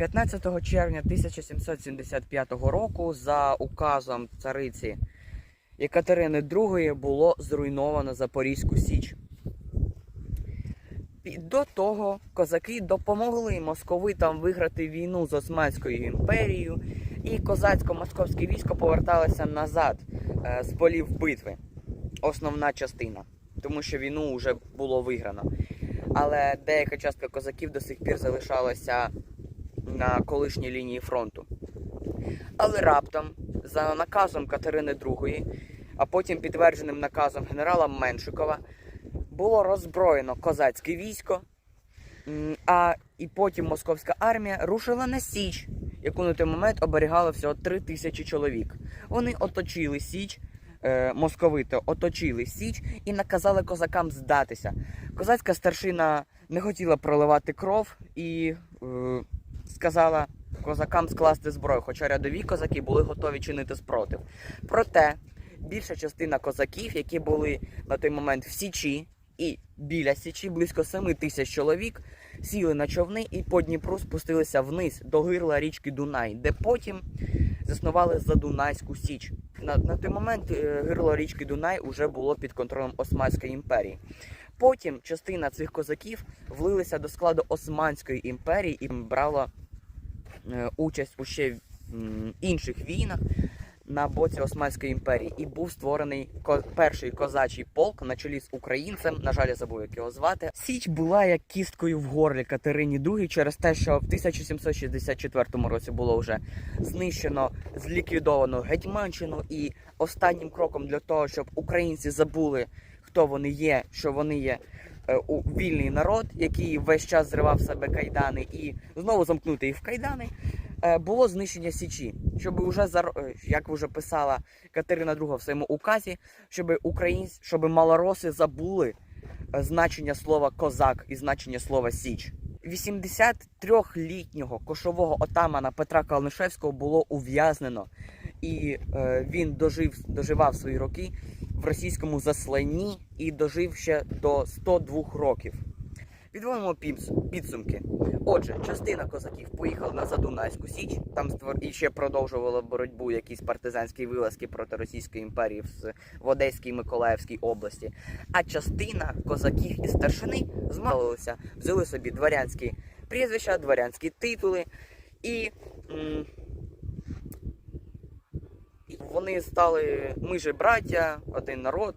15 червня 1775 року за указом цариці Екатерини II було зруйновано Запорізьку Січ. До того козаки допомогли московитам виграти війну з Османською імперією, і козацько-московське військо поверталося назад е, з полів битви. Основна частина, тому що війну вже було виграно. Але деяка частка козаків до сих пір залишалася на колишній лінії фронту. Але раптом, за наказом Катерини II, а потім підтвердженим наказом генерала Меншикова, було роззброєно козацьке військо, а і потім московська армія рушила на Січ, яку на той момент оберігало всього 3 тисячі чоловік. Вони оточили Січ, е, московити оточили Січ і наказали козакам здатися. Козацька старшина не хотіла проливати кров і е, сказала козакам скласти зброю, хоча рядові козаки були готові чинити спротив. Проте більша частина козаків, які були на той момент в Січі і біля Січі, близько 7 тисяч чоловік, сіли на човни і по Дніпру спустилися вниз до гирла річки Дунай, де потім заснували Задунайську Січ. На, на той момент е, гирло річки Дунай вже було під контролем Османської імперії. Потім частина цих козаків влилися до складу Османської імперії і брала е, участь у ще інших війнах на боці Османської імперії. І був створений перший козачий полк на чолі з українцем. На жаль, я забув, як його звати. Січ була як кісткою в горлі Катерині II через те, що в 1764 році було вже знищено, зліквідовано Гетьманщину, і останнім кроком для того, щоб українці забули, хто вони є, що вони є. е, вільний народ, який весь час зривав себе кайдани, і знову замкнути їх в кайдани, е, було знищення січі, щоб уже е, як вже писала Катерина II в своєму указі, щоб українсь, щоб малороси забули значення слова козак і значення слова січ. 83-літнього кошового отамана Петра Калнишевського було ув'язнено, і е, він дожив, доживав свої роки в російському засланні і дожив ще до 102 років. Підводимо підсумки. Отже, частина козаків поїхала на Задунайську Січ, там створ... і ще продовжувала боротьбу якісь партизанські вилазки проти Російської імперії в, Одеській і Миколаївській області. А частина козаків і старшини змалилися, взяли собі дворянські прізвища, дворянські титули і. м, вони стали ми же браття, один народ,